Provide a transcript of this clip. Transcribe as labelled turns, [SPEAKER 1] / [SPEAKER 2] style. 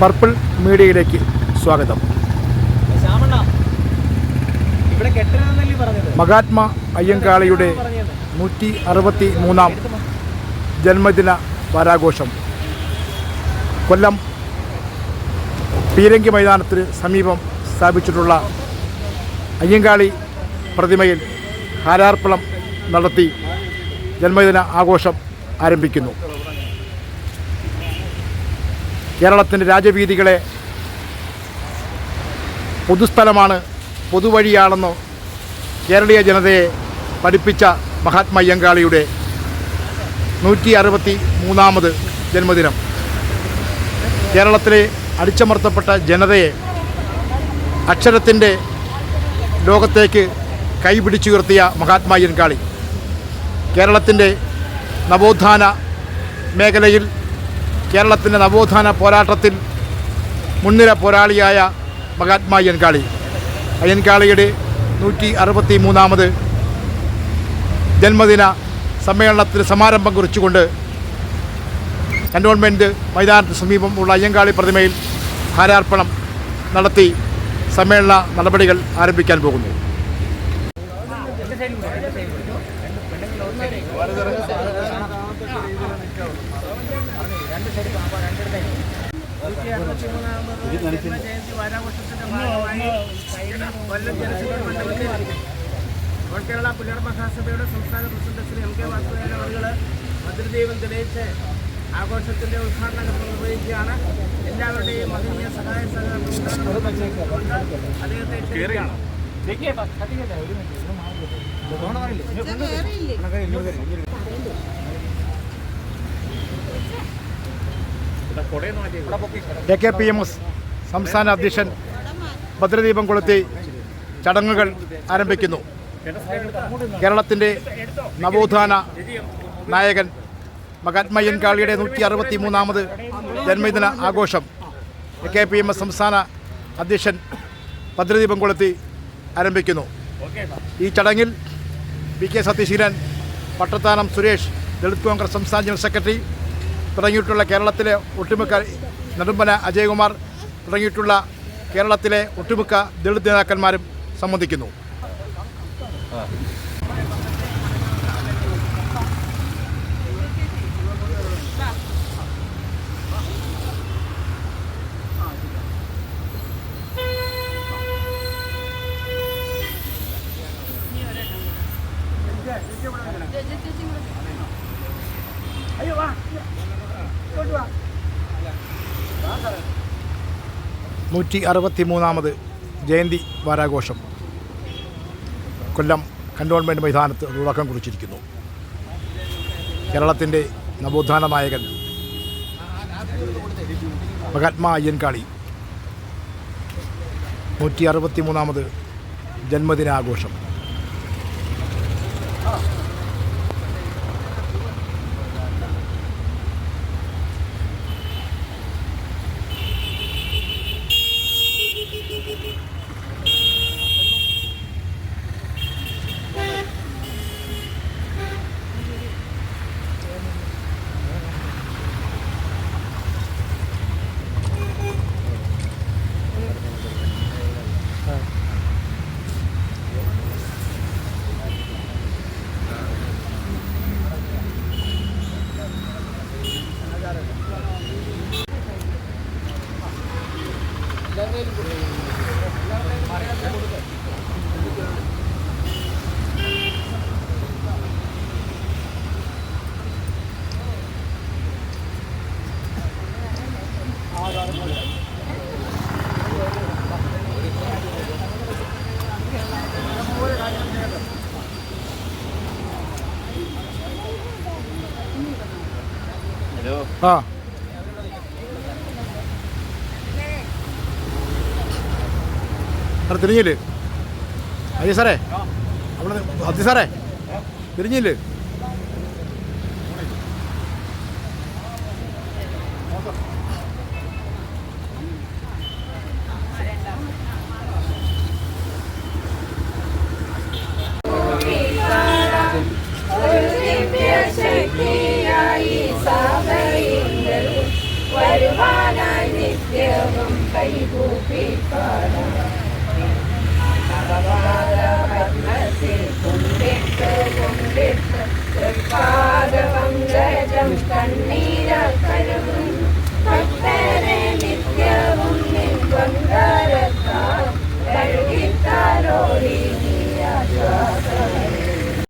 [SPEAKER 1] Purple മീഡിയയിലേക്ക് സ്വാഗതം. മഹാത്മാ അയ്യങ്കാളിയുടെ നൂറ്റി അറുപത്തി മൂന്നാം ജന്മദിന വാരാഘോഷം. കൊല്ലം പീരങ്കി മൈതാനത്തിന് സമീപം സ്ഥാപിച്ചിട്ടുള്ള അയ്യങ്കാളി പ്രതിമയിൽ ഹാരാർപ്പണം നടത്തി ജന്മദിന ആഘോഷം ആരംഭിക്കുന്നു. കേരളത്തിന്റെ രാജവീതികളെ പൊതുസ്ഥലമാണ് പൊതുവഴിയാണെന്ന് കേരളീയ ജനതയെ പഠിപ്പിച്ച മഹാത്മാ അയ്യങ്കാളിയുടെ നൂറ്റി അറുപത്തി മൂന്നാമത് ജന്മദിനം. കേരളത്തിലെ അടിച്ചമർത്തപ്പെട്ട ജനതയെ അക്ഷരത്തിന്റെ ലോകത്തേക്ക് കൈപിടിച്ചുയർത്തിയ മഹാത്മാ അയ്യൻകാളി കേരളത്തിന്റെ നവോത്ഥാന മേഖലയിൽ കേരളത്തിന്റെ നവോത്ഥാന പോരാട്ടത്തിൽ മുൻനിര പോരാളിയായ മഹാത്മാ അയ്യൻകാളി അയ്യൻകാളിയുടെ നൂറ്റി അറുപത്തി മൂന്നാമത് ജന്മദിന സമ്മേളനത്തിന് സമാരംഭം കുറിച്ചുകൊണ്ട് കന്റോൺമെന്റ് മൈതാനത്തിന് സമീപമുള്ള അയ്യങ്കാളി പ്രതിമയിൽ ഹാരാർപ്പണം നടത്തി സമ്മേളന നടപടികൾ ആരംഭിക്കാൻ പോകുന്നു.
[SPEAKER 2] ജയന്തി വാരാഘോഷത്തിന്റെ ഭാഗമായി കൊല്ലം ജനസംഘ മണ്ഡലത്തിൽ ഓൾ കേരള പുലർ മഹാസഭയുടെ സംസ്ഥാന president Shri M K Vasudevan അവർ ഭദ്രദീപം തെളിയിച്ച് ആഘോഷത്തിന്റെ ഉദ്ഘാടനം നിർവഹിക്കുകയാണ്. എല്ലാവരുടെയും മഹനീയ സഹായ സഹകരണം അദ്ദേഹത്തെ ക്ഷണിക്കുകയാണ്.
[SPEAKER 1] A K P M S സംസ്ഥാന അധ്യക്ഷൻ ഭദ്രദീപം കൊളുത്തി ചടങ്ങുകൾ ആരംഭിക്കുന്നു. കേരളത്തിന്റെ നവോത്ഥാന നായകൻ മഹാത്മയ്യൻ കാളിയുടെ നൂറ്റി അറുപത്തി മൂന്നാമത് ജന്മദിന ആഘോഷം A K P M S സംസ്ഥാന അധ്യക്ഷൻ ഭദ്രദീപം കൊളുത്തി ആരംഭിക്കുന്നു. ഈ ചടങ്ങിൽ V K Satheesheelan Pattathanam Suresh Dalit Congress സംസ്ഥാന ജനറൽ സെക്രട്ടറി തുടങ്ങിയിട്ടുള്ള കേരളത്തിലെ ഒട്ടുമിക്ക നെടുമ്പന അജയകുമാർ തുടങ്ങിയിട്ടുള്ള കേരളത്തിലെ ഒട്ടുമിക്ക ദളിത് നേതാക്കന്മാരും സംബന്ധിക്കുന്നു. നൂറ്റി അറുപത്തി മൂന്നാമത് ജയന്തി വാരാഘോഷം. കൊല്ലം കന്റോൺമെന്റ് മൈതാനത്ത് തുടക്കം കുറിച്ചിരിക്കുന്നു. കേരളത്തിന്റെ നവോത്ഥാന നായകൻ മഹാത്മാ അയ്യൻകാളി. നൂറ്റി അറുപത്തി മൂന്നാമത് ജന്മദിനാഘോഷം. ആ സാറേ തിരിഞ്ഞില്ലേ അയ്യ സാറേ. അവിടെ അതി സാറേ. തിരിഞ്ഞില്ലേ